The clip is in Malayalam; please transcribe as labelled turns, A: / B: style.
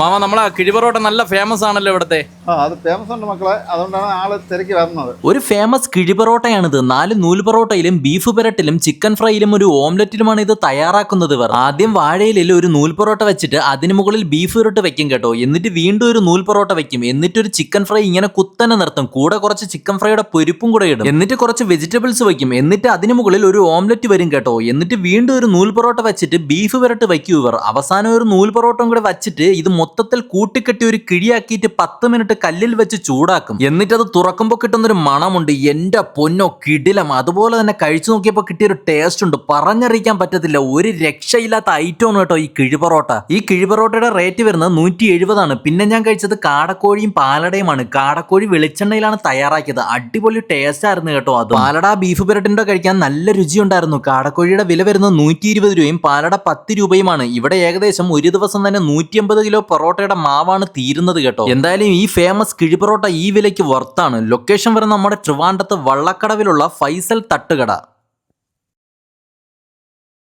A: മാമ നമ്മളെ കിഴിപറോട്ട നല്ല ഫേമസ് ആണല്ലോ ഇവിടത്തെ.
B: ആ അത് ഫേമസ് ഉണ്ട് മക്കളെ. അതുകൊണ്ടാണ് ആൾ തിരക്കി വരുന്നത്
C: ഒരു ഫേമസ് കിഴിപറോട്ടയാണിത് നാല് നൂൽ പൊറോട്ടയിലും ബീഫ് പെരട്ടിലും ചിക്കൻ ഫ്രൈയിലും ഒരു ഓംലറ്റിലുമാണ് ഇത് തയ്യാറാക്കുന്നത് ഇവർ. ആദ്യം വാഴയിലിൽ ഒരു നൂൽ പൊറോട്ട വെച്ചിട്ട് അതിന് മുകളിൽ ബീഫ് ഇരട്ട് വെക്കും കേട്ടോ. എന്നിട്ട് വീണ്ടും ഒരു നൂൽ പൊറോട്ട വെക്കും. എന്നിട്ട് ഒരു ചിക്കൻ ഫ്രൈ ഇങ്ങനെ കുത്തനെ നിർത്തും. കൂടെ കുറച്ച് ചിക്കൻ ഫ്രൈയുടെ പൊരിപ്പും കൂടെ ഇടും. എന്നിട്ട് കുറച്ച് വെജിറ്റബിൾസ് വെക്കും. എന്നിട്ട് അതിന് മുകളിൽ ഒരു ഓംലറ്റ് വരും കേട്ടോ. എന്നിട്ട് വീണ്ടും ഒരു നൂൽ പൊറോട്ട വെച്ചിട്ട് ബീഫ് വിരട്ട് വെക്കും ഇവർ. അവസാനം ഒരു നൂൽ പൊറോട്ടയും കൂടെ വെച്ചിട്ട് ഇത് മൊത്തത്തിൽ കൂട്ടിക്കെട്ടി ഒരു കിഴിയാക്കിയിട്ട് പത്ത് മിനിറ്റ് കല്ലിൽ വെച്ച് ചൂടാക്കും. എന്നിട്ട് അത് തുറക്കുമ്പോൾ കിട്ടുന്ന ഒരു മണമുണ്ട്. എന്റെ പൊന്നോ കിടിലം. അതുപോലെ തന്നെ കഴിച്ചു നോക്കിയപ്പോൾ കിട്ടിയ ഒരു ടേസ്റ്റ് ഉണ്ട്. പറഞ്ഞറിയിക്കാൻ പറ്റത്തില്ല. ഒരു രക്ഷയില്ലാത്ത ഐറ്റമാണ് കേട്ടോ ഈ കിഴിപൊറോട്ട ഈ കിഴിപൊറോട്ടയുടെ റേറ്റ് വരുന്നത് നൂറ്റി എഴുപതാണ് പിന്നെ ഞാൻ കഴിച്ചത് കാടക്കോഴിയും പാലടയുമാണ്. കാടക്കോഴി വെളിച്ചെണ്ണയിലാണ് തയ്യാറാക്കിയത്. അടിപൊളി ടേസ്റ്റ് ആയിരുന്നു കേട്ടോ അത്. പാലട ബീഫ് പിരട്ടിന്റെ കഴിക്കാൻ നല്ല രുചിയുണ്ടായിരുന്നു കാടക്കോഴിയുടെ വില വരുന്നത് നൂറ്റി ഇരുപത് രൂപയും പാലട പത്ത് രൂപയുമാണ്. ഇവിടെ ഏകദേശം ഒരു ദിവസം തന്നെ നൂറ്റി അമ്പത് കിലോ പൊറോട്ടയുടെ മാവാണ് തീരുന്നത് കേട്ടോ. എന്തായാലും ഈ ഫേമസ് കിഴിപൊറോട്ട ഈ വിലയ്ക്ക് വർത്താണ് ലൊക്കേഷൻ വരുന്ന നമ്മുടെ ട്രിവാൻഡത്ത് വള്ളക്കടവിലുള്ള ഫൈസൽ തട്ടുകട.